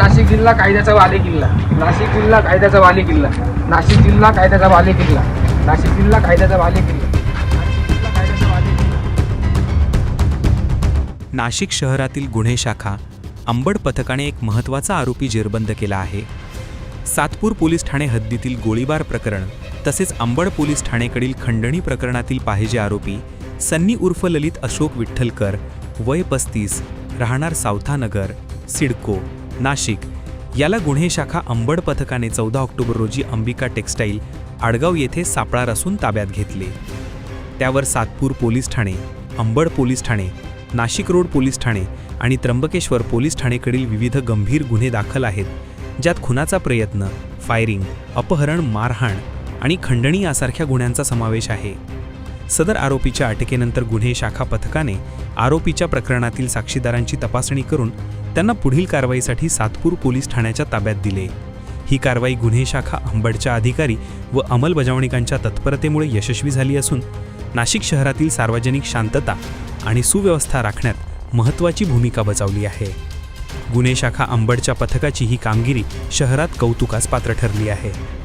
नाशिक जिल्हा कायद्याचा वाले किल्ला. नाशिक जिल्हा कायद्याचा वाले किल्ला. नाशिक जिल्हा कायद्याचा वाले किल्ला. नाशिक जिल्हा कायद्याचा वाले किल्ला. नाशिक कायद्याचा किल्ला नाशिक शहरातील गुन्हे शाखा अंबड पथकाने एक महत्त्वाचा आरोपी जेरबंद केला आहे. सातपूर पोलीस ठाणे हद्दीतील गोळीबार प्रकरण तसेच अंबड पोलीस ठाणेकडील खंडणी प्रकरणातील पाहिजे आरोपी सन्नी उर्फ ललित अशोक विठ्ठलकर वय पस्तीस राहणार सावथानगर सिडको. नाशिक. याला गुन्हे शाखा अंबड पथकाने चौदा ऑक्टोबर रोजी अंबिका टेक्स्टाईल आडगाव येथे सापळा रचून ताब्यात घेतले. त्यावर सातपूर पोलीस ठाणे अंबड पोलीस ठाणे नाशिक रोड पोलीस ठाणे आणि त्र्यंबकेश्वर पोलीस ठाणेकडील विविध गंभीर गुन्हे दाखल आहेत ज्यात खुनाचा प्रयत्न फायरिंग अपहरण मारहाण आणि खंडणी यासारख्या गुन्ह्यांचा समावेश आहे. सदर आरोपीच्या अटकेनंतर गुन्हे शाखा पथकाने आरोपीच्या प्रकरणातील साक्षीदारांची तपासणी करून त्यांना पुढील कारवाईसाठी सातपूर पोलीस ठाण्याच्या ताब्यात दिले. ही कारवाई गुन्हे शाखा अंबडच्या अधिकारी व अंमलबजावणीकांच्या तत्परतेमुळे यशस्वी झाली असून नाशिक शहरातील सार्वजनिक शांतता आणि सुव्यवस्था राखण्यात महत्त्वाची भूमिका बजावली आहे. गुन्हे शाखा अंबडच्या पथकाची ही कामगिरी शहरात कौतुकास पात्र ठरली आहे.